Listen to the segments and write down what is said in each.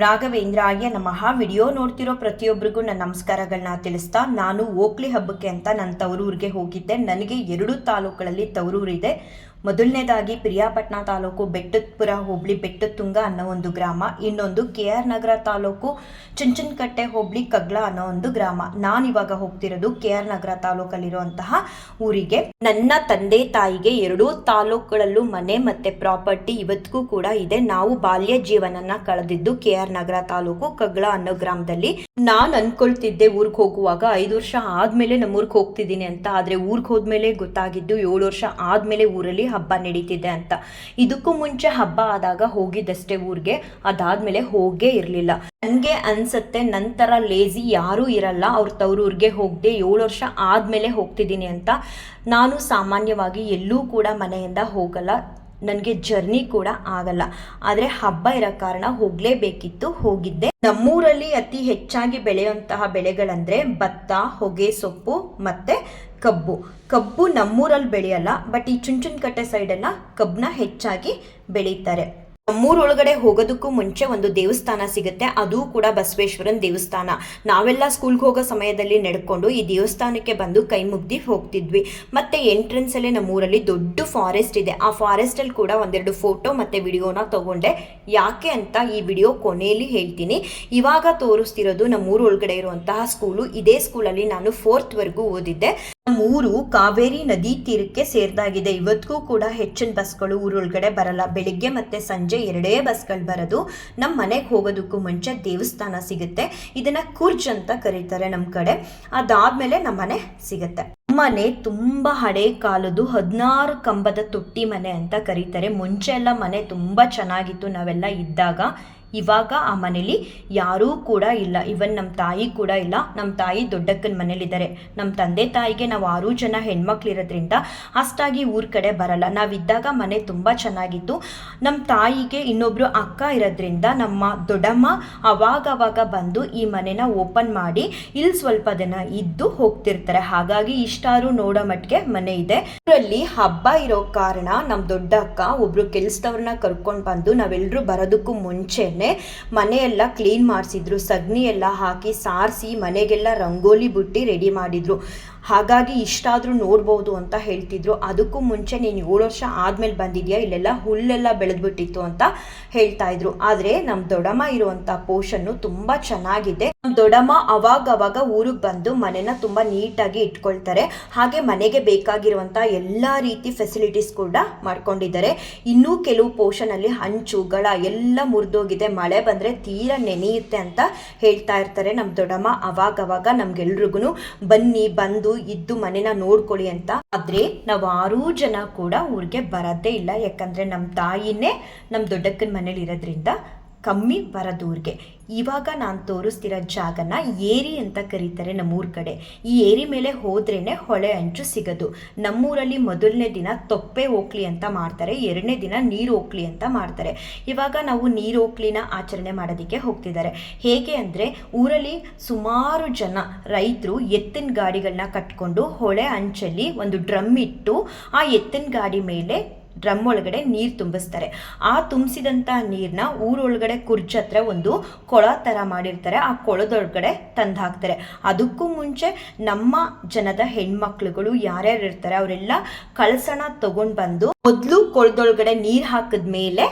ರಾಘವೇಂದ್ರಾಯ ನಮಃ. ವಿಡಿಯೋ ನೋಡ್ತಿರೋ ಪ್ರತಿಯೊಬ್ಬರಿಗೂ ನನ್ನ ನಮಸ್ಕಾರಗಳನ್ನ ತಿಳಿಸ್ತಾ ನಾನು ಓಕ್ಲಿ ಹಬ್ಬಕ್ಕೆ ಅಂತ ನನ್ನ ತವರೂರಿಗೆ ಹೋಗಿದ್ದೆ. ನನಗೆ ಎರಡು ತಾಲೂಕುಗಳಲ್ಲಿ ತವರೂರಿದೆ. ಮೊದಲನೇದಾಗಿ ಪ್ರಿಯಾಪಟ್ಟಣ ತಾಲೂಕು ಬೆಟ್ಟದಪುರ ಹೋಬಳಿ ಬೆಟ್ಟತುಂಗ ಅನ್ನೋ ಒಂದು ಗ್ರಾಮ. ಇನ್ನೊಂದು ಕೆ ಆರ್ ನಗರ ತಾಲೂಕು ಚುಂಚನಕಟ್ಟೆ, ಹೋಬಳಿ ಕಗ್ಲ ಅನ್ನೋ ಒಂದು ಗ್ರಾಮ. ನಾನಿವಾಗ ಹೋಗ್ತಿರೋದು ಕೆ ಆರ್ ನಗರ ತಾಲೂಕಲ್ಲಿರುವಂತಹ ಊರಿಗೆ. ನನ್ನ ತಂದೆ ತಾಯಿಗೆ ಎರಡೂ ತಾಲೂಕುಗಳಲ್ಲೂ ಮನೆ ಮತ್ತೆ ಪ್ರಾಪರ್ಟಿ ಇವತ್ತಿಗೂ ಕೂಡ ಇದೆ. ನಾವು ಬಾಲ್ಯ ಜೀವನನ ಕಳೆದಿದ್ದು ಕೆ ಆರ್ ನಗರ ತಾಲೂಕು ಕಗ್ಲ ಅನ್ನೋ ಗ್ರಾಮದಲ್ಲಿ. ನಾನು ಅನ್ಕೊಳ್ತಿದ್ದೆ ಊರಿಗೆ ಹೋಗುವಾಗ ಐದು ವರ್ಷ ಆದ್ಮೇಲೆ ನಮ್ಮೂರಿಗೆ ಹೋಗ್ತಿದ್ದೀನಿ ಅಂತ. ಆದ್ರೆ ಊರಿಗೆ ಹೋದ್ಮೇಲೆ ಗೊತ್ತಾಗಿದ್ದು ಏಳು ವರ್ಷ ಆದ್ಮೇಲೆ ಊರಲ್ಲಿ ಹಬ್ಬ ನಡೀತಿದೆ ಅಂತ. ಇದಕ್ಕೂ ಮುಂಚೆ ಹಬ್ಬ ಆದಾಗ ಹೋಗಿದ್ದಷ್ಟೇ ಊರಿಗೆ, ಅದಾದ್ಮೇಲೆ ಹೋಗೇ ಇರಲಿಲ್ಲ. ನನಗೆ ಅನ್ಸತ್ತೆ, ನಂತರ ಲೇಜಿ ಯಾರೂ ಇರಲ್ಲ, ಅವ್ರ ತವ್ರೂರಿಗೆ ಹೋಗದೆ ಏಳು ವರ್ಷ ಆದ್ಮೇಲೆ ಹೋಗ್ತಿದ್ದೀನಿ ಅಂತ. ನಾನು ಸಾಮಾನ್ಯವಾಗಿ ಎಲ್ಲೂ ಕೂಡ ಮನೆಯಿಂದ ಹೋಗಲ್ಲ, ನನಗೆ ಜರ್ನಿ ಕೂಡ ಆಗಲ್ಲ. ಆದರೆ ಹಬ್ಬ ಇರೋ ಕಾರಣ ಹೋಗಲೇಬೇಕಿತ್ತು, ಹೋಗಿದ್ದೆ. ನಮ್ಮೂರಲ್ಲಿ ಅತಿ ಹೆಚ್ಚಾಗಿ ಬೆಳೆಯುವಂತಹ ಬೆಳೆಗಳಂದ್ರೆ ಭತ್ತ ಹೊಗೆ ಸೊಪ್ಪು ಮತ್ತೆ ಕಬ್ಬು. ಕಬ್ಬು ನಮ್ಮೂರಲ್ಲಿ ಬೆಳೆಯಲ್ಲ ಬಟ್ ಈ ಚುಂಚನಕಟ್ಟೆ ಸೈಡೆಲ್ಲ ಕಬ್ಬನ್ನ ಹೆಚ್ಚಾಗಿ ಬೆಳೀತಾರೆ. ನಮ್ಮೂರೊಳಗಡೆ ಹೋಗೋದಕ್ಕೂ ಮುಂಚೆ ಒಂದು ದೇವಸ್ಥಾನ ಸಿಗುತ್ತೆ, ಅದು ಕೂಡ ಬಸವೇಶ್ವರನ ದೇವಸ್ಥಾನ. ನಾವೆಲ್ಲ ಸ್ಕೂಲ್ಗೆ ಹೋಗೋ ಸಮಯದಲ್ಲಿ ನಡ್ಕೊಂಡು ಈ ದೇವಸ್ಥಾನಕ್ಕೆ ಬಂದು ಕೈ ಮುಗ್ದಿ ಹೋಗ್ತಿದ್ವಿ. ಮತ್ತೆ ಎಂಟ್ರೆನ್ಸಲ್ಲೇ ನಮ್ಮೂರಲ್ಲಿ ದೊಡ್ಡ ಫಾರೆಸ್ಟ್ ಇದೆ. ಆ ಫಾರೆಸ್ಟ್ ಅಲ್ಲಿ ಕೂಡ ಒಂದೆರಡು ಫೋಟೋ ಮತ್ತೆ ವಿಡಿಯೋನ ತಗೊಂಡೆ. ಯಾಕೆ ಅಂತ ಈ ವಿಡಿಯೋ ಕೊನೆಯಲ್ಲಿ ಹೇಳ್ತೀನಿ. ಇವಾಗ ತೋರಿಸ್ತಿರೋದು ನಮ್ಮೂರೊಳಗಡೆ ಇರುವಂತಹ ಸ್ಕೂಲು ಇದೇ ಸ್ಕೂಲಲ್ಲಿ ನಾನು ಫೋರ್ತ್ವರೆಗೂ ಓದಿದ್ದೆ. ನಮ್ಮೂರು ಕಾವೇರಿ ನದಿ ತೀರಕ್ಕೆ ಸೇರ್ದಾಗಿದೆ. ಇವತ್ತಿಗೂ ಕೂಡ ಹೆಚ್ಚಿನ ಬಸ್ಗಳು ಊರೊಳಗಡೆ ಬರಲ್ಲ. ಬೆಳಿಗ್ಗೆ ಮತ್ತೆ ಸಂಜೆ ಎರಡೇ ಬಸ್ಗಳು ಬರೋದು ನಮ್ಮ ಮನೆಗೆ ಹೋಗೋದಕ್ಕೂ ಮುಂಚೆ ದೇವಸ್ಥಾನ ಸಿಗುತ್ತೆ. ಇದನ್ನ ಕುರ್ಜ್ ಅಂತ ಕರೀತಾರೆ ನಮ್ಮ ಕಡೆ. ಅದಾದ್ಮೇಲೆ ನಮ್ಮ ಮನೆ ಸಿಗುತ್ತೆ. ಮನೆ ತುಂಬಾ ಹಳೆ ಕಾಲದ್ದು ಹದಿನಾರು ಕಂಬದ ತೊಟ್ಟಿ ಮನೆ ಅಂತ ಕರೀತಾರೆ. ಮುಂಚೆ ಎಲ್ಲ ಮನೆ ತುಂಬಾ ಚೆನ್ನಾಗಿತ್ತು. ನಾವೆಲ್ಲ ಇದ್ದಾಗ ಇವಾಗ ಆ ಮನೇಲಿ ಯಾರೂ ಕೂಡ ಇಲ್ಲ. ಇವನ್ ನಮ್ಮ ತಾಯಿ ಕೂಡ ಇಲ್ಲ. ನಮ್ಮ ತಾಯಿ ದೊಡ್ಡಕ್ಕನ ಮನೇಲಿದ್ದಾರೆ. ನಮ್ಮ ತಂದೆ ತಾಯಿಗೆ ನಾವು ಆರು ಜನ ಹೆಣ್ಮಕ್ಳಿರೋದ್ರಿಂದ ಅಷ್ಟಾಗಿ ಊರ ಕಡೆ ಬರಲ್ಲ. ನಾವಿದ್ದಾಗ ಮನೆ ತುಂಬ ಚೆನ್ನಾಗಿತ್ತು. ನಮ್ಮ ತಾಯಿಗೆ ಇನ್ನೊಬ್ರು ಅಕ್ಕ ಇರೋದ್ರಿಂದ ನಮ್ಮ ದೊಡ್ಡಮ್ಮ ಅವಾಗವಾಗ ಅವಾಗ ಬಂದು ಈ ಮನೆನ ಓಪನ್ ಮಾಡಿ ಇಲ್ಲಿ ಸ್ವಲ್ಪ ದಿನ ಇದ್ದು ಹೋಗ್ತಿರ್ತಾರೆ. ಹಾಗಾಗಿ ಇಷ್ಟಾರು ನೋಡೋ ಮಟ್ಟಿಗೆ ಮನೆ ಇದೆ. ಊರಲ್ಲಿ ಹಬ್ಬ ಇರೋ ಕಾರಣ ನಮ್ಮ ದೊಡ್ಡ ಅಕ್ಕ ಒಬ್ರು ಕೆಲ್ಸದವ್ರನ್ನ ಕರ್ಕೊಂಡು ಬಂದು ನಾವೆಲ್ಲರೂ ಬರೋದಕ್ಕೂ ಮುಂಚೆನೆ ಮನೆಯೆಲ್ಲ ಕ್ಲೀನ್ ಮಾಡಿಸಿದ್ರು. ಸಗಣಿ ಎಲ್ಲ ಹಾಕಿ ಸಾರಿಸಿ ಮನೆಗೆಲ್ಲ ರಂಗೋಲಿ ಬುಟ್ಟಿ ರೆಡಿ ಮಾಡಿದ್ರು. ಹಾಗಾಗಿ ಇಷ್ಟಾದರೂ ನೋಡ್ಬೋದು ಅಂತ ಹೇಳ್ತಿದ್ರು. ಅದಕ್ಕೂ ಮುಂಚೆ ನೀನು ಏಳು ವರ್ಷ ಆದಮೇಲೆ ಬಂದಿದ್ಯಾ? ಇಲ್ಲೆಲ್ಲ ಹುಲ್ಲೆಲ್ಲ ಬೆಳೆದ್ಬಿಟ್ಟಿತ್ತು ಅಂತ ಹೇಳ್ತಾ ಇದ್ರು. ಆದರೆ ನಮ್ಮ ದೊಡ್ಡಮ್ಮ ಇರುವಂಥ ಪೋರ್ಷನ್ನು ತುಂಬ ಚೆನ್ನಾಗಿದೆ. ನಮ್ಮ ದೊಡ್ಡಮ್ಮ ಅವಾಗ ಅವಾಗ ಊರಿಗೆ ಬಂದು ಮನೆನ ತುಂಬ ನೀಟಾಗಿ ಇಟ್ಕೊಳ್ತಾರೆ. ಹಾಗೆ ಮನೆಗೆ ಬೇಕಾಗಿರುವಂಥ ಎಲ್ಲ ರೀತಿ ಫೆಸಿಲಿಟೀಸ್ ಕೂಡ ಮಾಡ್ಕೊಂಡಿದ್ದಾರೆ. ಇನ್ನೂ ಕೆಲವು ಪೋರ್ಷನಲ್ಲಿ ಹಂಚು, ಗಳ ಎಲ್ಲ ಮುರಿದೋಗಿದೆ. ಮಳೆ ಬಂದರೆ ತೀರಾ ನೆನೆಯುತ್ತೆ ಅಂತ ಹೇಳ್ತಾ ಇರ್ತಾರೆ ನಮ್ಮ ದೊಡ್ಡಮ್ಮ. ಅವಾಗವಾಗ ಅವಾಗ ನಮ್ಗೆಲ್ರಿಗೂ ಬನ್ನಿ, ಬಂದು ಇದ್ದು ಮನೆನ ನೋಡ್ಕೊಳ್ಳಿ ಅಂತ ಆದ್ರೆ ನಾವು ಆರೂ ಜನ ಕೂಡ ಊರಿಗೆ ಬರೋದೇ ಇಲ್ಲ. ಯಾಕಂದ್ರೆ ನಮ್ಮ ತಾಯಿನೇ ನಮ್ಮ ದೊಡ್ಡಕ್ಕನ ಮನೇಲಿ ಇರೋದ್ರಿಂದ ಕಮ್ಮಿ ಬರದೂರ್ಗೆ. ಇವಾಗ ನಾನು ತೋರಿಸ್ತಿರೋ ಜಾಗನ ಏರಿ ಅಂತ ಕರೀತಾರೆ ನಮ್ಮೂರ ಕಡೆ. ಈ ಏರಿ ಮೇಲೆ ಹೋದ್ರೇ ಹೊಳೆ ಅಂಚು ಸಿಗೋದು. ನಮ್ಮೂರಲ್ಲಿ ಮೊದಲನೇ ದಿನ ತೊಪ್ಪೆ ಓಕ್ಲಿ ಅಂತ ಮಾಡ್ತಾರೆ, ಎರಡನೇ ದಿನ ನೀರು ಓಕ್ಲಿ ಅಂತ ಮಾಡ್ತಾರೆ. ಇವಾಗ ನಾವು ನೀರು ಓಕ್ಲಿನ ಆಚರಣೆ ಮಾಡೋದಕ್ಕೆ ಹೋಗ್ತಿದ್ದಾರೆ. ಹೇಗೆ ಅಂದರೆ ಊರಲ್ಲಿ ಸುಮಾರು ಜನ ರೈತರು ಎತ್ತಿನ ಗಾಡಿಗಳನ್ನ ಕಟ್ಕೊಂಡು ಹೊಳೆ ಅಂಚಲ್ಲಿ ಒಂದು ಡ್ರಮ್ ಇಟ್ಟು ಆ ಎತ್ತಿನ ಗಾಡಿ ಮೇಲೆ ಡ್ರಮ್ ಒಳಗಡೆ ನೀರು ತುಂಬಿಸ್ತಾರೆ. ಆ ತುಂಬಿಸಿದಂಥ ನೀರನ್ನ ಊರೊಳಗಡೆ ಕುರ್ಚ ಹತ್ರ ಒಂದು ಕೊಳ ಥರ ಮಾಡಿರ್ತಾರೆ. ಆ ಕೊಳದೊಳಗಡೆ ತಂದು ಹಾಕ್ತಾರೆ ಅದಕ್ಕೂ ಮುಂಚೆ ನಮ್ಮ ಜನದ ಹೆಣ್ಮಕ್ಳುಗಳು ಯಾರ್ಯಾರು ಇರ್ತಾರೆ, ಅವರೆಲ್ಲ ಕಳಸಣ ತಗೊಂಡು ಬಂದು ಮೊದಲು ಕೊಳದೊಳಗಡೆ ನೀರು ಹಾಕಿದ್ಮೇಲೆ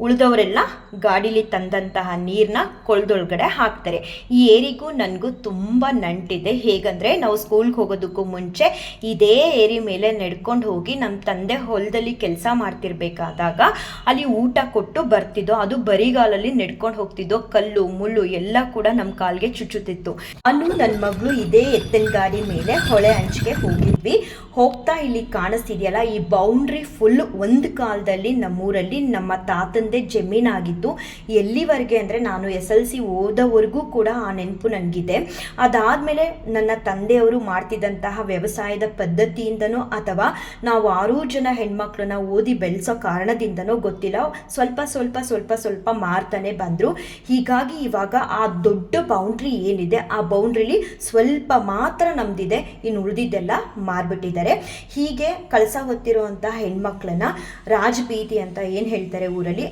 ಉಳಿದವರೆಲ್ಲ ಗಾಡೀಲಿ ತಂದಂತಹ ನೀರನ್ನ ಕೊಳದೊಳಗಡೆ ಹಾಕ್ತಾರೆ. ಈ ಏರಿಗೂ ನನಗೂ ತುಂಬ ನಂಟಿದೆ. ಹೇಗಂದರೆ ನಾವು ಸ್ಕೂಲ್ಗೆ ಹೋಗೋದಕ್ಕೂ ಮುಂಚೆ ಇದೇ ಏರಿ ಮೇಲೆ ನಡ್ಕೊಂಡು ಹೋಗಿ ನಮ್ಮ ತಂದೆ ಹೊಲದಲ್ಲಿ ಕೆಲಸ ಮಾಡ್ತಿರ್ಬೇಕಾದಾಗ ಅಲ್ಲಿ ಊಟ ಕೊಟ್ಟು ಬರ್ತಿದ್ದೋ, ಅದು ಬರಿಗಾಲಲ್ಲಿ ನಡ್ಕೊಂಡು ಹೋಗ್ತಿದ್ದೋ, ಕಲ್ಲು, ಮುಳ್ಳು ಎಲ್ಲ ಕೂಡ ನಮ್ಮ ಕಾಲ್ಗೆ ಚುಚ್ಚುತ್ತಿತ್ತು. ನಾನು ನನ್ನ ಮಗಳು ಇದೇ ಎತ್ತಿನ ಗಾಡಿ ಮೇಲೆ ಹೊಳೆ ಅಂಚಿಗೆ ಹೋಗಿದ್ವಿ. ಹೋಗ್ತಾ ಇಲ್ಲಿ ಕಾಣಿಸ್ತಿದೆಯಲ್ಲ, ಈ ಬೌಂಡ್ರಿ ಫುಲ್ ಒಂದು ಕಾಲದಲ್ಲಿ ನಮ್ಮೂರಲ್ಲಿ ನಮ್ಮ ತಾತಂದೇ ಜಮೀನಾಗಿತ್ತು ಎಲ್ಲಿವರೆಗೆ ಅಂದರೆ ನಾನು ಎಸ್ ಎಲ್ ಸಿ ಓದೋವರೆಗೂ ಕೂಡ ಆ ನೆನಪು ನನಗಿದೆ ಅದಾದಮೇಲೆ ನನ್ನ ತಂದೆಯವರು ಮಾಡ್ತಿದ್ದಂತಹ ವ್ಯವಸಾಯದ ಪದ್ಧತಿಯಿಂದನೋ ಅಥವಾ ನಾವು ಆರು ಜನ ಹೆಣ್ಮಕ್ಳನ್ನ ಓದಿ ಬೆಳೆಸೋ ಕಾರಣದಿಂದನೋ ಗೊತ್ತಿಲ್ಲ. ಸ್ವಲ್ಪ ಸ್ವಲ್ಪ ಸ್ವಲ್ಪ ಸ್ವಲ್ಪ ಮಾರ್ತಾನೆ ಬಂದರು. ಹೀಗಾಗಿ ಇವಾಗ ಆ ದೊಡ್ಡ ಬೌಂಡ್ರಿ ಏನಿದೆ, ಆ ಬೌಂಡ್ರಿಲಿ ಸ್ವಲ್ಪ ಮಾತ್ರ ನಮ್ದಿದೆ, ಇನ್ನು ಉಳಿದಿದ್ದೆಲ್ಲ ಮಾರ್ಬಿಟ್ಟಿದ್ದಾರೆ. ಹೀಗೆ ಕಳಸ ಹೊತ್ತಿರುವಂತಹ ಹೆಣ್ಮಕ್ಳನ್ನ ರಾಜಬೀದಿ ಅಂತ ಏನು ಹೇಳ್ತಾರೆ ಊರಲ್ಲಿ?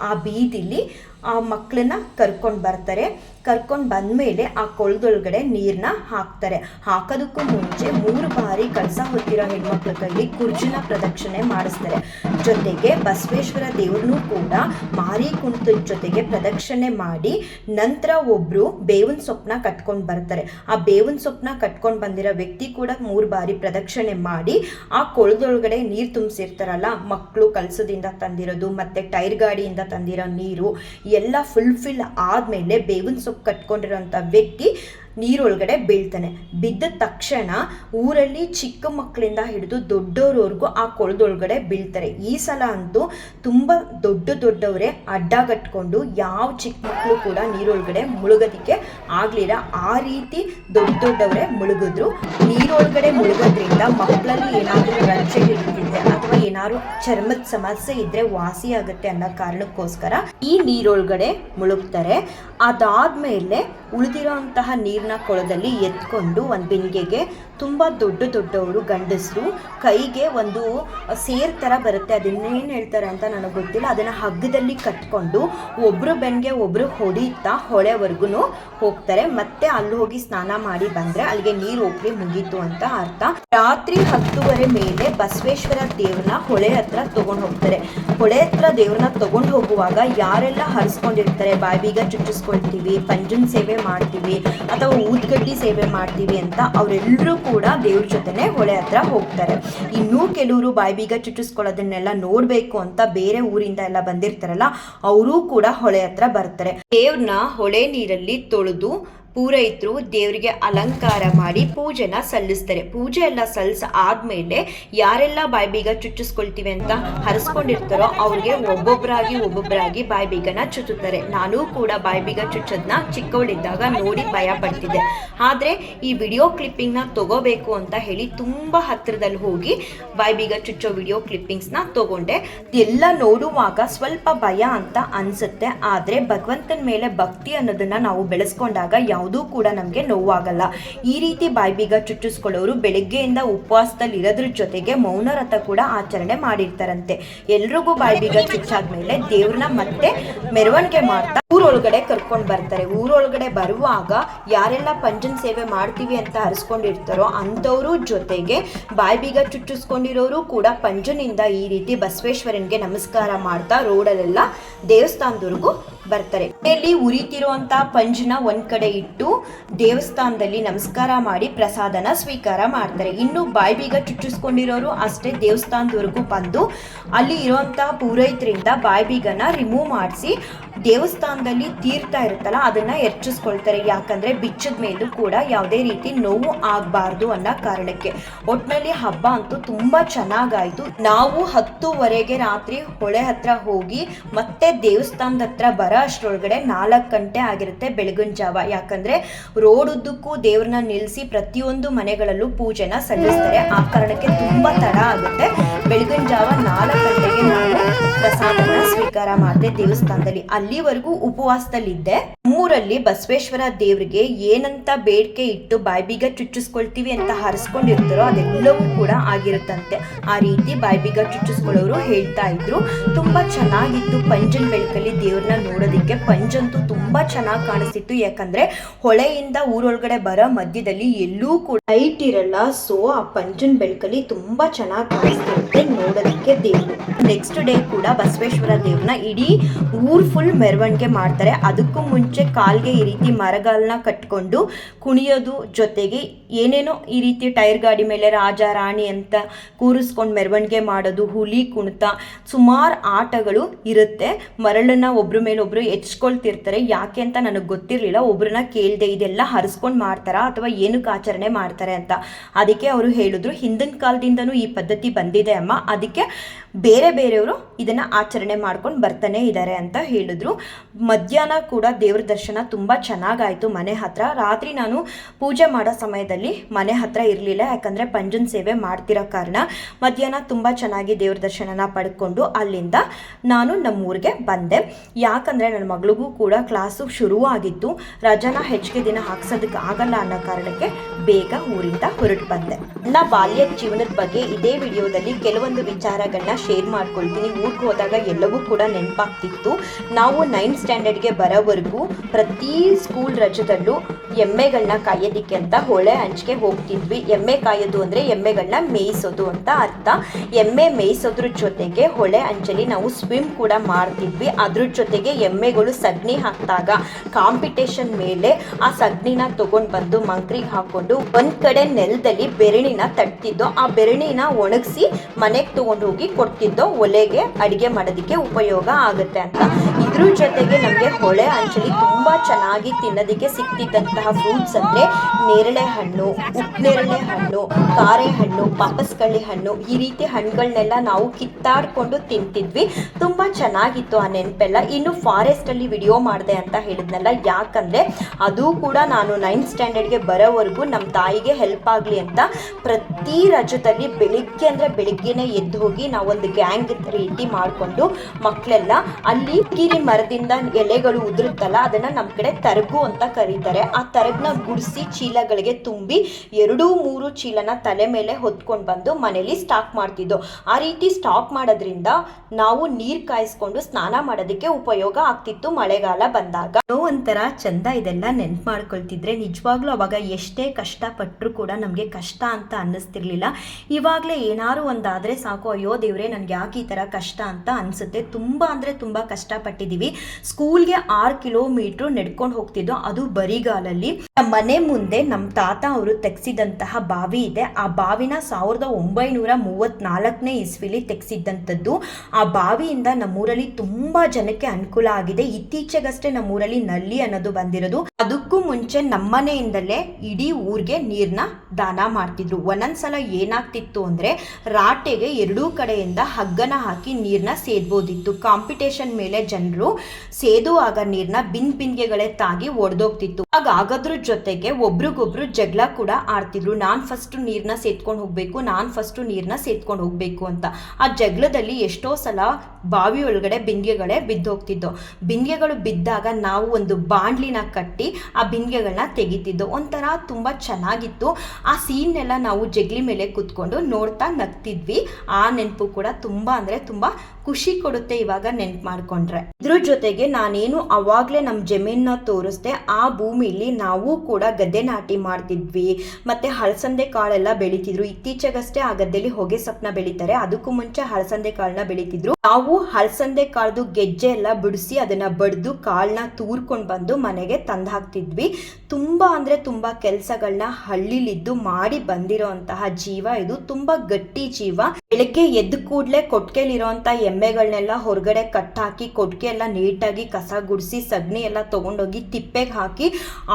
ಆ ಬೀದಿಲಿ ಆ ಮಕ್ಕಳನ್ನ ಕರ್ಕೊಂಡು ಬರ್ತಾರೆ. ಕರ್ಕೊಂಡು ಬಂದಮೇಲೆ ಆ ಕೊಳದೊಳಗಡೆ ನೀರನ್ನ ಹಾಕ್ತಾರೆ. ಹಾಕೋದಕ್ಕೂ ಮುಂಚೆ ಮೂರು ಬಾರಿ ಕಳಸ ಹೊತ್ತಿರೋ ಹೆಣ್ಮಕ್ಳ ಕೈಲಿ ಕುರ್ಜಿನ ಪ್ರದಕ್ಷಿಣೆ ಮಾಡಿಸ್ತಾರೆ. ಜೊತೆಗೆ ಬಸವೇಶ್ವರ ದೇವ್ರನ್ನೂ ಕೂಡ ಮಾರಿ ಕುಣಿತ ಜೊತೆಗೆ ಪ್ರದಕ್ಷಿಣೆ ಮಾಡಿ ನಂತರ ಒಬ್ರು ಬೇವಿನ ಸೊಪ್ಪನ್ನ ಕಟ್ಕೊಂಡು ಬರ್ತಾರೆ. ಆ ಬೇವಿನ ಸೊಪ್ಪನ್ನ ಕಟ್ಕೊಂಡು ಬಂದಿರೋ ವ್ಯಕ್ತಿ ಕೂಡ ಮೂರು ಬಾರಿ ಪ್ರದಕ್ಷಿಣೆ ಮಾಡಿ ಆ ಕೊಳದೊಳಗಡೆ ನೀರು ತುಂಬಿಸಿರ್ತಾರಲ್ಲ ಮಕ್ಕಳು ಕಲಸದಿಂದ ತಂದಿರೋದು ಮತ್ತೆ ಟೈರ್ ಗಾಡಿಯಿಂದ ತಂದಿರೋ ನೀರು ಎಲ್ಲ ಫುಲ್ಫಿಲ್ ಆದಮೇಲೆ ಬೇವಿನ ಸೊಪ್ಪು ಕಟ್ಕೊಂಡಿರೋಂಥ ವ್ಯಕ್ತಿ ನೀರೊಳಗಡೆ ಬೀಳ್ತಾನೆ. ಬಿದ್ದ ತಕ್ಷಣ ಊರಲ್ಲಿ ಚಿಕ್ಕ ಮಕ್ಕಳಿಂದ ಹಿಡಿದು ದೊಡ್ಡವ್ರವರೆಗೂ ಆ ಕೊಳದೊಳಗಡೆ ಬೀಳ್ತಾರೆ. ಈ ಸಲ ಅಂತೂ ತುಂಬ ದೊಡ್ಡ ದೊಡ್ಡವರೇ ಅಡ್ಡ ಕಟ್ಕೊಂಡು ಯಾವ ಚಿಕ್ಕ ಮಕ್ಕಳು ಕೂಡ ನೀರೊಳಗಡೆ ಮುಳುಗೋದಕ್ಕೆ ಆಗಲಿಲ್ಲ. ಆ ರೀತಿ ದೊಡ್ಡ ದೊಡ್ಡವರೇ ಮುಳುಗಿದ್ರು. ನೀರೊಳಗಡೆ ಮುಳುಗೋದ್ರಿಂದ ಮಕ್ಕಳಲ್ಲಿ ಏನಾದರೂ ರಜೆ ಹಿಡಿದಿದೆ ಅಥವಾ ಏನಾದ್ರು ಚರ್ಮದ ಸಮಸ್ಯೆ ಇದ್ರೆ ವಾಸಿ ಆಗುತ್ತೆ ಅನ್ನೋ ಕಾರಣಕ್ಕೋಸ್ಕರ ಈ ನೀರೊಳಗಡೆ ಮುಳುಗ್ತಾರೆ. ಅದಾದ್ಮೇಲೆ ಉಳಿದಿರೋಂತಹ ನೀರಿನ ಕೊಳದಲ್ಲಿ ಎತ್ಕೊಂಡು ಒಂದು ಬಿಂದಿಗೆಗೆ ತುಂಬ ದೊಡ್ಡ ದೊಡ್ಡವರು ಗಂಡಸರು. ಕೈಗೆ ಒಂದು ಸೇರ್ ಥರ ಬರುತ್ತೆ. ಅದನ್ನೇನು ಹೇಳ್ತಾರೆ ಅಂತ ನನಗೆ ಗೊತ್ತಿಲ್ಲ. ಅದನ್ನು ಹಗ್ಗದಲ್ಲಿ ಕಟ್ಕೊಂಡು ಒಬ್ಬರು ಬೆನ್ಗೆ ಒಬ್ಬರು ಹೊಡಿತಾ ಹೊಳೆವರೆಗೂ ಹೋಗ್ತಾರೆ. ಮತ್ತೆ ಅಲ್ಲಿ ಹೋಗಿ ಸ್ನಾನ ಮಾಡಿ ಬಂದರೆ ಅಲ್ಲಿಗೆ ನೀರು ಹೋಗಿ ಮುಗೀತು ಅಂತ ಅರ್ಥ. ರಾತ್ರಿ ಹತ್ತುವರೆ ಮೇಲೆ ಬಸವೇಶ್ವರ ದೇವ್ರನ್ನ ಹೊಳೆ ಹತ್ರ ತೊಗೊಂಡು ಹೋಗ್ತಾರೆ. ಹೊಳೆ ಹತ್ರ ದೇವ್ರನ್ನ ತೊಗೊಂಡು ಹೋಗುವಾಗ ಯಾರೆಲ್ಲ ಹರಿಸ್ಕೊಂಡಿರ್ತಾರೆ? ಬಾಯಿಬೀಗ ಚುಚ್ಚಿಸ್ಕೊಳ್ತೀವಿ, ಪಂಜನ್ ಸೇವೆ ಮಾಡ್ತೀವಿ ಅಥವಾ ಊದ್ಗಡ್ಡಿ ಸೇವೆ ಮಾಡ್ತೀವಿ ಅಂತ ಅವರೆಲ್ಲರೂ ಕೂಡ ದೇವ್ರ ಜೊತೆನೆ ಹೊಳೆ ಹತ್ರ ಹೋಗ್ತಾರೆ. ಇನ್ನೂ ಕೆಲವರು ಬಾಯಿಬೀಗ ಚುಚ್ಚಿಸ್ಕೊಳ್ಳೋದನ್ನೆಲ್ಲ ನೋಡ್ಬೇಕು ಅಂತ ಬೇರೆ ಊರಿಂದ ಎಲ್ಲ ಬಂದಿರ್ತಾರಲ್ಲ, ಅವರೂ ಕೂಡ ಹೊಳೆ ಹತ್ರ ಬರ್ತಾರೆ. ದೇವ್ರನ್ನ ಹೊಳೆ ನೀರಲ್ಲಿ ತೊಳೆದು ಪೂರೈತರು ದೇವರಿಗೆ ಅಲಂಕಾರ ಮಾಡಿ ಪೂಜೆನ ಸಲ್ಲಿಸ್ತಾರೆ. ಪೂಜೆ ಎಲ್ಲ ಸಲ್ಲಿಸ ಆದ್ಮೇಲೆ ಯಾರೆಲ್ಲ ಬಾಯ್ಬೀಗ ಚುಚ್ಚಿಸ್ಕೊಳ್ತೀವಿ ಅಂತ ಹರಿಸ್ಕೊಂಡಿರ್ತಾರೋ ಅವ್ರಿಗೆ ಒಬ್ಬೊಬ್ಬರಾಗಿ ಒಬ್ಬೊಬ್ಬರಾಗಿ ಬಾಯ್ಬೀಗನ ಚುಚ್ಚುತ್ತಾರೆ. ನಾನು ಕೂಡ ಬಾಯ್ಬೀಗ ಚುಚ್ಚೋದನ್ನ ಚಿಕ್ಕವಳಿದ್ದಾಗ ನೋಡಿ ಭಯ ಪಡ್ತಿದ್ದೆ. ಆದರೆ ಈ ವಿಡಿಯೋ ಕ್ಲಿಪ್ಪಿಂಗ್ನ ತಗೋಬೇಕು ಅಂತ ಹೇಳಿ ತುಂಬ ಹತ್ತಿರದಲ್ಲಿ ಹೋಗಿ ಬಾಯ್ಬೀಗ ಚುಚ್ಚೋ ವಿಡಿಯೋ ಕ್ಲಿಪ್ಪಿಂಗ್ಸ್ನ ತಗೊಂಡೆ. ಎಲ್ಲ ನೋಡುವಾಗ ಸ್ವಲ್ಪ ಭಯ ಅಂತ ಅನ್ಸುತ್ತೆ. ಆದರೆ ಭಗವಂತನ ಮೇಲೆ ಭಕ್ತಿ ಅನ್ನೋದನ್ನ ನಾವು ಬೆಳೆಸ್ಕೊಂಡಾಗ ಯಾವುದೂ ಕೂಡ ನಮಗೆ ನೋವಾಗಲ್ಲ. ಈ ರೀತಿ ಬಾಯ್ಬೀಗ ಚುಚ್ಚಿಸ್ಕೊಳ್ಳೋರು ಬೆಳಗ್ಗೆಯಿಂದ ಉಪವಾಸದಲ್ಲಿ ಇರೋದ್ರ ಜೊತೆಗೆ ಮೌನರಥ ಕೂಡ ಆಚರಣೆ ಮಾಡಿರ್ತಾರಂತೆ. ಎಲ್ರಿಗೂ ಬಾಯ್ಬೀಗ ಚುಚ್ಚಾದ್ಮೇಲೆ ದೇವ್ರನ್ನ ಮತ್ತೆ ಮೆರವಣಿಗೆ ಮಾಡ್ತಾ ಊರೊಳಗಡೆ ಕರ್ಕೊಂಡು ಬರ್ತಾರೆ. ಊರೊಳಗಡೆ ಬರುವಾಗ ಯಾರೆಲ್ಲ ಪಂಜನ್ ಸೇವೆ ಮಾಡ್ತೀವಿ ಅಂತ ಹರಿಸ್ಕೊಂಡಿರ್ತಾರೋ ಅಂಥವ್ರ ಜೊತೆಗೆ ಬಾಯ್ಬೀಗ ಚುಚ್ಚಿಸ್ಕೊಂಡಿರೋರು ಕೂಡ ಪಂಜನಿಂದ ಈ ರೀತಿ ಬಸವೇಶ್ವರನಿಗೆ ನಮಸ್ಕಾರ ಮಾಡ್ತಾ ರೋಡಲ್ಲೆಲ್ಲ ದೇವಸ್ಥಾನದವರೆಗೂ ಬರ್ತಾರೆ. ಮನೆಯಲ್ಲಿ ಉರಿತಿರುವಂತ ಪಂಜನ ಒಂದ್ ಕಡೆ ಇಟ್ಟು ದೇವಸ್ಥಾನದಲ್ಲಿ ನಮಸ್ಕಾರ ಮಾಡಿ ಪ್ರಸಾದನ ಸ್ವೀಕಾರ ಮಾಡ್ತಾರೆ. ಇನ್ನು ಬಾಯ್ಬೀಗ ಚುಚ್ಚಿಸ್ಕೊಂಡಿರೋರು ಅಷ್ಟೇ ದೇವಸ್ಥಾನದವರೆಗೂ ಬಂದು ಅಲ್ಲಿ ಇರುವಂತಹ ಪೂರೈತರಿಂದ ಬಾಯ್ಬೀಗನ ರಿಮೂವ್ ಮಾಡಿಸಿ ದೇವಸ್ಥಾನದಲ್ಲಿ ತೀರ್ಥ ಇರುತ್ತಲ್ಲ, ಅದನ್ನ ಎರ್ಚಿಸ್ಕೊಳ್ತಾರೆ. ಯಾಕಂದ್ರೆ ಬಿಚ್ಚದ ಮೇಲೂ ಕೂಡ ಯಾವುದೇ ರೀತಿ ನೋವು ಆಗಬಾರ್ದು ಅನ್ನೋ ಕಾರಣಕ್ಕೆ. ಒಟ್ನಲ್ಲಿ ಹಬ್ಬ ಅಂತೂ ತುಂಬಾ ಚೆನ್ನಾಗಾಯ್ತು. ನಾವು ಹತ್ತುವರೆಗೆ ರಾತ್ರಿ ಹೊಳೆ ಹತ್ರ ಹೋಗಿ ಮತ್ತೆ ದೇವಸ್ಥಾನದ ಹತ್ರ ಬರೋ ಅಷ್ಟರೊಳಗಡೆ ನಾಲ್ಕು ಗಂಟೆ ಆಗಿರುತ್ತೆ ಬೆಳಗಿನ ಜಾವ. ಯಾಕಂದ್ರೆ ರೋಡ್ ಉದ್ದಕ್ಕೂ ದೇವ್ರನ್ನ ನಿಲ್ಲಿಸಿ ಪ್ರತಿಯೊಂದು ಮನೆಗಳಲ್ಲೂ ಪೂಜೆನ ಸಲ್ಲಿಸ್ತಾರೆ. ಆ ಕಾರಣಕ್ಕೆ ತುಂಬಾ ತಡ ಆಗುತ್ತೆ. ಬೆಳಗಿನ ಜಾವ ನಾಲ್ಕು ಗಂಟೆಗೆ ನಾನು ಪ್ರಸಾದನ ಸ್ವೀಕಾರ ಮಾಡಿದೆ ದೇವಸ್ಥಾನದಲ್ಲಿ. ಅಲ್ಲಿವರೆಗೂ ಉಪವಾಸದಲ್ಲಿದ್ದೆ. ಮೂರಲ್ಲಿ ಬಸವೇಶ್ವರ ದೇವ್ರಿಗೆ ಏನಂತ ಬೇಡಿಕೆ ಇಟ್ಟು ಬಾಯ್ಬೀಗ ಚುಚ್ಚಿಸ್ಕೊಳ್ತೀವಿ ಅಂತ ಹರಿಸ್ಕೊಂಡಿರ್ತಾರೋ ಅದೆಲ್ಲವೂ ಕೂಡ ಆಗಿರುತ್ತಂತೆ. ಆ ರೀತಿ ಬಾಯ್ಬೀಗ ಚುಚ್ಚಿಸ್ಕೊಳ್ಳೋರು ಹೇಳ್ತಾ ಇದ್ರು. ತುಂಬಾ ಚೆನ್ನಾಗಿತ್ತು ಪಂಜನ್ ಬೆಳಕಲ್ಲಿ ದೇವ್ರನ್ನ ನೋಡೋದಿಕ್ಕೆ. ಪಂಜಂತೂ ತುಂಬಾ ಚೆನ್ನಾಗಿ ಕಾಣಿಸ್ತಿತ್ತು. ಯಾಕಂದ್ರೆ ಹೊಳೆಯಿಂದ ಊರೊಳಗಡೆ ಬರೋ ಮಧ್ಯದಲ್ಲಿ ಎಲ್ಲೂ ಕೂಡ ಲೈಟ್ ಇರಲ್ಲ. ಸೊ, ಆ ಪಂಜನ್ ಬೆಳಕಲ್ಲಿ ತುಂಬಾ ಚೆನ್ನಾಗಿ ಕಾಣಿಸ್ತಿರುತ್ತೆ ನೋಡೋದಕ್ಕೆ ದೇವ್ರು. ನೆಕ್ಸ್ಟ್ ಡೇ ಕೂಡ ಬಸವೇಶ್ವರ ದೇವ್ರನ್ನ ಇಡೀ ಊರ್ ಫುಲ್ ಮೆರವಣಿಗೆ ಮಾಡ್ತಾರೆ. ಅದಕ್ಕೂ ಮುಂಚೆ ಕಾಲ್ಗೆ ಈ ರೀತಿ ಮರಗಳನ್ನ ಕಟ್ಕೊಂಡು ಕುಣಿಯೋದು ಜೊತೆಗೆ ಏನೇನೋ ಈ ರೀತಿ ಟೈರ್ ಗಾಡಿ ಮೇಲೆ ರಾಜ, ರಾಣಿ ಅಂತ ಕೂರಿಸ್ಕೊಂಡು ಮೆರವಣಿಗೆ ಮಾಡೋದು, ಹುಲಿ, ಕುಣಿತ ಸುಮಾರು ಆಟಗಳು ಇರುತ್ತೆ. ಮರಳನ್ನ ಒಬ್ರ ಮೇಲೆ ಒಬ್ರು ಹೆಚ್ಕೊಳ್ತಿರ್ತಾರೆ ಯಾಕೆ ಅಂತ ನನಗೆ ಗೊತ್ತಿರಲಿಲ್ಲ. ಒಬ್ರನ್ನ ಕೇಳಿದೆ ಇದೆಲ್ಲ ಹರಿಸ್ಕೊಂಡು ಮಾಡ್ತಾರಾ ಅಥವಾ ಏನಕ್ಕೆ ಆಚರಣೆ ಮಾಡ್ತಾರೆ ಅಂತ. ಅದಕ್ಕೆ ಅವರು ಹೇಳಿದ್ರು, ಹಿಂದಿನ ಕಾಲದಿಂದನೂ ಈ ಪದ್ಧತಿ ಬಂದಿದೆ ಅಮ್ಮ. ಅದಕ್ಕೆ ಬೇರೆ ಬೇರೆಯವರು ಇದನ್ನ ಆಚರಣೆ ಮಾಡ್ಕೊಂಡು ಬರ್ತಾನೆ ಇದ್ದಾರೆ ಅಂತ ಹೇಳಿದ್ರು. ಮಧ್ಯಾಹ್ನ ಕೂಡ ದೇವ್ರ ದರ್ಶನ ತುಂಬ ಚೆನ್ನಾಗಾಯಿತು ಮನೆ ಹತ್ರ. ರಾತ್ರಿ ನಾನು ಪೂಜೆ ಮಾಡೋ ಸಮಯದಲ್ಲಿ ಮನೆ ಹತ್ರ ಇರಲಿಲ್ಲ, ಯಾಕಂದರೆ ಪಂಜನ್ ಸೇವೆ ಮಾಡ್ತಿರೋ ಕಾರಣ. ಮಧ್ಯಾಹ್ನ ತುಂಬ ಚೆನ್ನಾಗಿ ದೇವ್ರ ದರ್ಶನನ ಪಡ್ಕೊಂಡು ಅಲ್ಲಿಂದ ನಾನು ನಮ್ಮೂರಿಗೆ ಬಂದೆ. ಯಾಕಂದರೆ ನನ್ನ ಮಗಳಿಗೂ ಕೂಡ ಕ್ಲಾಸು ಶುರುವಾಗಿತ್ತು. ರಜಾನ ಹೆಚ್ಚಿಗೆ ದಿನ ಹಾಕ್ಸೋದಕ್ಕೆ ಆಗಲ್ಲ ಅನ್ನೋ ಕಾರಣಕ್ಕೆ ಬೇಗ ಊರಿಂದ ಹೊರಟು ಬಂದೆ. ನನ್ನ ಬಾಲ್ಯ ಜೀವನದ ಬಗ್ಗೆ ಇದೇ ವಿಡಿಯೋದಲ್ಲಿ ಕೆಲವೊಂದು ವಿಚಾರಗಳನ್ನ ಶೇರ್ ಮಾಡ್ಕೊಳ್ತೀನಿ. ಊರಿಗೆ ಹೋದಾಗ ಎಲ್ಲವೂ ಕೂಡ ನೆನಪಾಗ್ತಿತ್ತು. ನಾವು ನೈನ್ತ್ ಸ್ಟ್ಯಾಂಡರ್ಡ್ಗೆ ಬರೋವರೆಗೂ ಪ್ರತಿ ಸ್ಕೂಲ್ ರಜದಲ್ಲೂ ಎಮ್ಮೆಗಳನ್ನ ಕಾಯೋದಿಕ್ಕೆ ಅಂತ ಹೊಳೆ ಹಂಚಿಗೆ ಹೋಗ್ತಿದ್ವಿ. ಎಮ್ಮೆ ಕಾಯೋದು ಅಂದರೆ ಎಮ್ಮೆಗಳನ್ನ ಮೇಯಿಸೋದು ಅಂತ ಅರ್ಥ. ಎಮ್ಮೆ ಮೇಯಿಸೋದ್ರ ಜೊತೆಗೆ ಹೊಳೆ ಅಂಚಲ್ಲಿ ನಾವು ಸ್ವಿಮ್ ಕೂಡ ಮಾಡ್ತಿದ್ವಿ. ಅದ್ರ ಜೊತೆಗೆ ಎಮ್ಮೆಗಳು ಸಗಣಿ ಹಾಕಿದಾಗ ಕಾಂಪಿಟೇಷನ್ ಮೇಲೆ ಆ ಸಗಣಿನ ತಗೊಂಡು ಬಂದು ಮಂಕ್ರಿಗೆ ಹಾಕೊಂಡು ಒಂದ್ ಕಡೆ ನೆಲದಲ್ಲಿ ಬೆರಳಿನ ತಟ್ತಿದ್ದೋ. ಆ ಬೆರಳಿನ ಒಣಗಿಸಿ ಮನೆಗೆ ತಗೊಂಡು ಹೋಗಿ ಕೊಡ್ತಿದ್ದೋ ಒಲೆಗೆ ಅಡಿಗೆ ಮಾಡೋದಕ್ಕೆ ಉಪಯೋಗ ಆಗುತ್ತೆ ಅಂತ. ಇದ್ರ ಜೊತೆಗೆ ನಮಗೆ ಹೊಳೆ ಅಂಚಲಿ ತುಂಬಾ ಚೆನ್ನಾಗಿ ತಿನ್ನೋದಕ್ಕೆ ಸಿಕ್ತಿದ್ದಂತಹ ಫ್ರೂಟ್ಸ್ ಅಂದ್ರೆ ನೇರಳೆ ಹಣ್ಣು ಉಪ್ಪನೇರಳೆ ಹಣ್ಣು ಕಾರೆ ಹಣ್ಣು, ಪಾಪಸ್ಕಳ್ಳಿ ಹಣ್ಣು, ಈ ರೀತಿ ಹಣ್ಣುಗಳನ್ನೆಲ್ಲ ನಾವು ಕಿತ್ತಾಡಿಕೊಂಡು ತಿಂತಿದ್ವಿ. ತುಂಬಾ ಚೆನ್ನಾಗಿತ್ತು ಆ ನೆನಪೆಲ್ಲ. ಇನ್ನು ಫಾರೆಸ್ಟ್ ಅಲ್ಲಿ ವಿಡಿಯೋ ಮಾಡಿದೆ ಅಂತ ಹೇಳಿದ್ನಲ್ಲ, ಯಾಕಂದ್ರೆ ಅದು ಕೂಡ ನಾನು ನೈನ್ತ್ ಸ್ಟ್ಯಾಂಡರ್ಡ್ಗೆ ಬರೋವರೆಗೂ ನಮ್ಮ ತಾಯಿಗೆ ಹೆಲ್ಪ್ ಆಗಲಿ ಅಂತ ಪ್ರತಿ ರಜದಲ್ಲಿ ಬೆಳಿಗ್ಗೆ ಅಂದರೆ ಬೆಳಿಗ್ಗೆನೇ ಎದ್ದು ಹೋಗಿ ನಾವೊಂದು ಗ್ಯಾಂಗ್ ರೀತಿ ಮಾಡಿಕೊಂಡು ಮಕ್ಕಳೆಲ್ಲ ಅಲ್ಲಿ ಕಿರಿ ಮರದಿಂದ ಎಲೆಗಳು ಉದುರುತ್ತಲ್ಲ, ಅದನ್ನು ನಮ್ಮ ಕಡೆ ತರಗು ಅಂತ ಕರೀತಾರೆ. ಆ ತರಗ್ನ ಗುಡಿಸಿ ಚೀಲಗಳಿಗೆ ತುಂಬಿ ಎರಡು ಮೂರು ಚೀಲನ ತಲೆ ಮೇಲೆ ಹೊತ್ಕೊಂಡು ಬಂದು ಮನೇಲಿ ಸ್ಟಾಕ್ ಮಾಡ್ತಿದ್ದೋ. ಆ ರೀತಿ ಸ್ಟಾಕ್ ಮಾಡೋದ್ರಿಂದ ನಾವು ನೀರು ಕಾಯಿಸ್ಕೊಂಡು ಸ್ನಾನ ಮಾಡೋದಕ್ಕೆ ಉಪಯೋಗ ಆಗ್ತಿತ್ತು ಮಳೆಗಾಲ ಬಂದಾಗ. ಒಂಥರ ಚಂದ ಇದೆಲ್ಲ ನೆನ್ಪು ಮಾಡ್ಕೊಳ್ತಿದ್ರೆ ನಿಜವಾಗ್ಲೂ ಅವಾಗ ಎಷ್ಟೇ ಕಷ್ಟಪಟ್ಟರು ಕೂಡ ನಮಗೆ ಕಷ್ಟ ಅಂತ ಅನ್ನಿಸ್ತಿರ್ಲಿಲ್ಲ. ಇವಾಗಲೇ ಏನಾರು ಒಂದಾದರೆ ಸಾಕು, ಅಯ್ಯೋ ದೇವ್ರೆ ನನಗೆ ಯಾಕೆ ಈ ಥರ ಕಷ್ಟ ಅಂತ ಅನಿಸುತ್ತೆ. ತುಂಬ ಅಂದರೆ ತುಂಬ ಕಷ್ಟಪಟ್ಟಿದ್ದೀವಿ ಸ್ಕೂಲ್ಗೆ ಆರು ಕಿಲೋಮೀಟ್ರ್ ನಡ್ಕೊಂಡು ಹೋಗ್ತಿದ್ದೋ ಅದು ಬರಿಗಾಲಲ್ಲಿ. ಮನೆ ಮುಂದೆ ನಮ್ಮ ತಾತ ಅವರು ತೆಗ್ಸಿದಂತಹ ಬಾವಿ ಇದೆ. ಆ ಬಾವಿನ ಸಾವಿರದ ಒಂಬೈನೂರ ಮೂವತ್ತ್ನಾಲ್ಕನೇ ಇಸ್ವಿಲಿ ತೆಗ್ಸಿದ್ದಂಥದ್ದು. ಆ ಬಾವಿಯಿಂದ ನಮ್ಮೂರಲ್ಲಿ ತುಂಬಾ ಜನಕ್ಕೆ ಅನುಕೂಲ ಆಗಿದೆ. ಇತ್ತೀಚೆಗಷ್ಟೇ ನಮ್ಮೂರಲ್ಲಿ ನಲ್ಲಿ ಅನ್ನೋದು ಬಂದಿರೋದು. ಅದಕ್ಕೂ ಮುಂಚೆ ನಮ್ಮನೆಯಿಂದಲೇ ಇಡೀ ಊರಿಗೆ ನೀರನ್ನ ದಾನ ಮಾಡ್ತಿದ್ರು. ಒಂದೊಂದ್ಸಲ ಏನಾಗ್ತಿತ್ತು ಅಂದ್ರೆ ರಾಟೆಗೆ ಎರಡೂ ಕಡೆಯಿಂದ ಹಗ್ಗನ ಹಾಕಿ ನೀರನ್ನ ಸೇದ್ಬೋದಿತ್ತು. ಕಾಂಪಿಟೇಷನ್ ಮೇಲೆ ಜನರು ಸೇದುವಾಗ ನೀರನ್ನ ಬಿನ್ ಬಿನ್ಗೆಗಳೇ ತಾಗಿ ಒಡೆದೋಗ್ತಿತ್ತು. ಆಗ ಆಗದ್ರ ಜೊತೆಗೆ ಒಬ್ರಿಗೊಬ್ರು ಜಗಳ ಕೂಡ ಆಡ್ತಿದ್ರು. ನಾನ್ ಫಸ್ಟ್ ನೀರನ್ನ ಸೇದ್ಕೊಂಡು ಹೋಗ್ಬೇಕು, ನಾನ್ ಫಸ್ಟ್ ನೀರನ್ನ ಸೇದ್ಕೊಂಡು ಹೋಗ್ಬೇಕು ಅಂತ. ಆ ಜಗಳದಲ್ಲಿ ಎಷ್ಟೋ ಸಲ ಬಾವಿ ಒಳಗಡೆ ಬಿಂದಿಗೆಗಳೇ ಬಿದ್ದೋಗ್ತಿದ್ದೋ. ಬಿಂದಿಗೆಗಳು ಬಿದ್ದಾಗ ನಾವು ಒಂದು ಬಾಂಡ್ಲಿನ ಕಟ್ಟಿ ಆ ಬಿಂದಿಗೆಗಳನ್ನ ತೆಗಿತಿದ್ದೋ. ಒಂಥರ ತುಂಬ ಚೆನ್ನಾಗಿತ್ತು. ಆ ಸೀನ್ ಎಲ್ಲ ನಾವು ಜಗ್ಲಿ ಮೇಲೆ ಕೂತ್ಕೊಂಡು ನೋಡ್ತಾ ನಗ್ತಿದ್ವಿ. ಆ ನೆನಪು ಕೂಡ ತುಂಬ ಅಂದರೆ ತುಂಬ ಖುಷಿ ಕೊಡುತ್ತೆ ಇವಾಗ ನೆನ್ಪ್ ಮಾಡ್ಕೊಂಡ್ರೆ. ಇದ್ರ ಜೊತೆಗೆ ನಾನೇನು ಅವಾಗ್ಲೇ ನಮ್ಮ ಜಮೀನ ತೋರಿಸ್ದೆ, ಆ ಭೂಮಿಲಿ ನಾವು ಕೂಡ ಗದ್ದೆ ನಾಟಿ ಮಾಡ್ತಿದ್ವಿ, ಮತ್ತೆ ಹಳಸಂದೆ ಕಾಳೆಲ್ಲ ಬೆಳಿತಿದ್ರು. ಇತ್ತೀಚೆಗಷ್ಟೇ ಆ ಗದ್ದೆಲಿ ಹೊಗೆ ಸೊಪ್ಪನ್ನ ಬೆಳಿತಾರೆ, ಅದಕ್ಕೂ ಮುಂಚೆ ಹಳಸಂದೆ ಕಾಳನ್ನ ಬೆಳಿತಿದ್ರು. ನಾವು ಹಳಸಂದೆ ಕಾಳ್ದು ಗೆಜ್ಜೆ ಎಲ್ಲ ಬಿಡಿಸಿ ಅದನ್ನ ಬಡ್ದು ಕಾಳನ್ನ ತೂರ್ಕೊಂಡು ಬಂದು ಮನೆಗೆ ತಂದು ಹಾಕ್ತಿದ್ವಿ ತುಂಬಾ ಅಂದ್ರೆ ತುಂಬಾ ಕೆಲಸಗಳನ್ನ ಹಳ್ಳಿಲಿದ್ದು ಮಾಡಿ ಬಂದಿರೋಂತಹ ಜೀವ ಇದು. ತುಂಬಾ ಗಟ್ಟಿ ಜೀವ. ಬೆಳಗ್ಗೆ ಎದ್ದ ಕೂಡ್ಲೆ ಕೊಟ್ಕೆಲಿರೋಂಥ ಎಮ್ಮೆಗಳನ್ನೆಲ್ಲ ಹೊರಗಡೆ ಕಟ್ಟಾಕಿ ಕೊಟ್ಟಿಗೆ ಎಲ್ಲ ನೀಟಾಗಿ ಕಸ ಗುಡಿಸಿ, ಸಗಣಿ ಎಲ್ಲ ತೊಗೊಂಡೋಗಿ ತಿಪ್ಪೆಗೆ ಹಾಕಿ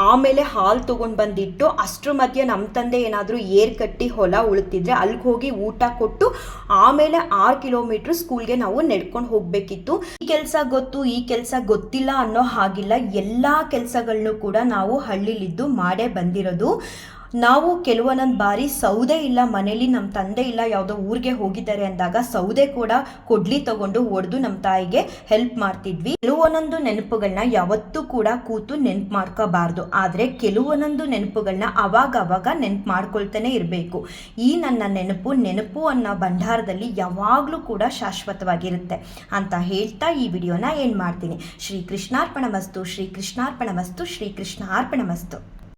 ಆಮೇಲೆ ಹಾಲು ತೊಗೊಂಡು ಬಂದಿಟ್ಟು ಅಷ್ಟ್ರ ಮಧ್ಯೆ ನಮ್ಮ ತಂದೆ ಏನಾದರೂ ಏರ್ ಕಟ್ಟಿ ಹೊಲ ಉಳ್ತಿದ್ರೆ ಅಲ್ಲಿಗೆ ಹೋಗಿ ಊಟ ಕೊಟ್ಟು ಆಮೇಲೆ ಆರು ಕಿಲೋಮೀಟ್ರ್ ಸ್ಕೂಲ್ಗೆ ನಾವು ನಡ್ಕೊಂಡು ಹೋಗಬೇಕಿತ್ತು. ಈ ಕೆಲಸ ಗೊತ್ತು, ಈ ಕೆಲಸ ಗೊತ್ತಿಲ್ಲ ಅನ್ನೋ ಹಾಗಿಲ್ಲ. ಎಲ್ಲ ಕೆಲಸಗಳನ್ನು ಕೂಡ ನಾವು ಹಳ್ಳಿಲಿದ್ದು ಮಾಡೇ ಬಂದಿರೋದು. ನಾವು ಕೆಲವೊಂದೊಂದು ಬಾರಿ ಸೌದೆ ಇಲ್ಲ, ಮನೇಲಿ ನಮ್ಮ ತಂದೆ ಇಲ್ಲ, ಯಾವುದೋ ಊರಿಗೆ ಹೋಗಿದ್ದಾರೆ ಅಂದಾಗ ಸೌದೆ ಕೂಡ ಕೊಡ್ಲಿ ತಗೊಂಡು ಒಡೆದು ನಮ್ಮ ತಾಯಿಗೆ ಹೆಲ್ಪ್ ಮಾಡ್ತಿದ್ವಿ. ಕೆಲವೊಂದೊಂದು ನೆನಪುಗಳನ್ನ ಯಾವತ್ತೂ ಕೂಡ ಕೂತು ನೆನ್ಪು ಮಾಡ್ಕೋಬಾರ್ದು. ಆದರೆ ಕೆಲವೊಂದೊಂದು ನೆನಪುಗಳನ್ನ ಅವಾಗ ಅವಾಗ ನೆನ್ಪು ಮಾಡ್ಕೊಳ್ತಾನೆ ಇರಬೇಕು. ಈ ನನ್ನ ನೆನಪು ನೆನಪು ಅನ್ನೋ ಭಂಡಾರದಲ್ಲಿ ಯಾವಾಗಲೂ ಕೂಡ ಶಾಶ್ವತವಾಗಿರುತ್ತೆ ಅಂತ ಹೇಳ್ತಾ ಈ ವಿಡಿಯೋನ ಏನು ಮಾಡ್ತೀನಿ. ಶ್ರೀ ಕೃಷ್ಣಾರ್ಪಣ ಮಸ್ತು, ಶ್ರೀ ಕೃಷ್ಣಾರ್ಪಣ ಮಸ್ತು, ಶ್ರೀ ಕೃಷ್ಣಾರ್ಪಣ ಮಸ್ತು.